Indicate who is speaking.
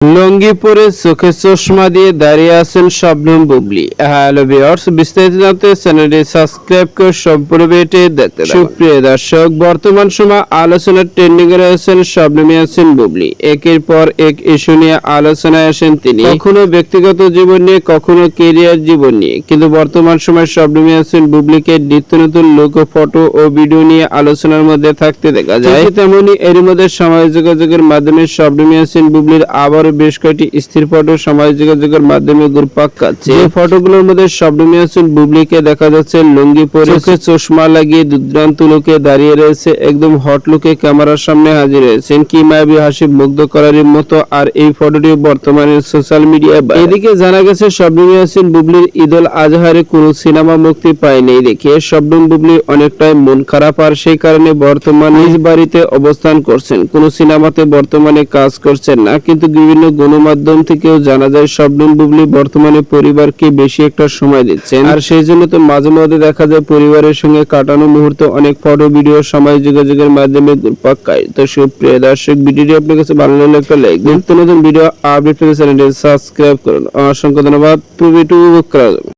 Speaker 1: লঙ্গি পরে চোখে চশমা দিয়ে দাঁড়িয়ে আছেন শবনম বুবলি। ভিউয়ার্স, বিস্তারিত জানতে চ্যানেলটি সাবস্ক্রাইব করে সম্পূর্ণ দেখতে সুপ্রিয় দর্শক, বর্তমান সময় আলোচনার ট্রেন্ডিং এ রয়েছেন বুবলি। একের পর এক ইস্যু নিয়ে আলোচনায় আসেন তিনি। কখনো ব্যক্তিগত জীবন নিয়ে, কখনো কেরিয়ার জীবন নিয়ে। কিন্তু বর্তমান সময় শবনম ইয়াসিন বুবলিকে নিত্য নতুন লোক ফটো ও ভিডিও নিয়ে আলোচনার মধ্যে থাকতে দেখা যায়। তেমনি এর মধ্যে সামাজিক যোগাযোগের মাধ্যমে শবনম ইয়াসিন বুবলির আবারও বেশ কয়েকটি স্থির ফটো সামাজিক যোগাযোগের মাধ্যমে ঘুরপাক খাচ্ছে এই ফটোগুলোর মধ্যে শবনম বুবলিকে দেখা যাচ্ছে লুঙ্গি পরে চোখে চশমা লাগিয়ে দুর্দান্ত লুকে দাঁড়িয়ে রয়েছে একদম হট লুকে ক্যামেরার সামনে হাজির হয়েছেন কি মায়াবী হাসি মুগ্ধ করার মতো। আর এই ফটোটি বর্তমানে সোশ্যাল মিডিয়ায় এদিকে জানা গেছে শবনম বুবলির ঈদুল আজহারে কোনো সিনেমা মুক্তি পায়নি। দেখে শবনম বুবলি অনেকটাই মন খারাপ আর সেই কারণে বর্তমানে নিজ বাড়িতে অবস্থান করছেন। কোন সিনেমাতে বর্তমানে কাজ করছেন না কিন্তু বিভিন্ন গণমাধ্যম থেকেও জানা যায়, শবনম বুবলি বর্তমানে পরিবারকে বেশি একটা সময় দিচ্ছেন। আর সেই জন্য তো মাঝে মধ্যে দেখা যায় পরিবারের সঙ্গে কাটানো মুহূর্তে অনেক ফটো, ভিডিও সময় যোগাযোগের মাধ্যমে পাক্কায় তো সুপ্রিয় দর্শক, ভিডিওটি আপনার কাছে ভালো লাগলে একটা লাইক দিন নতুন ভিডিও আপডেট পেতে চ্যানেলটি সাবস্ক্রাইব করুন। অসংখ্য ধন্যবাদ। টু বি যাবে।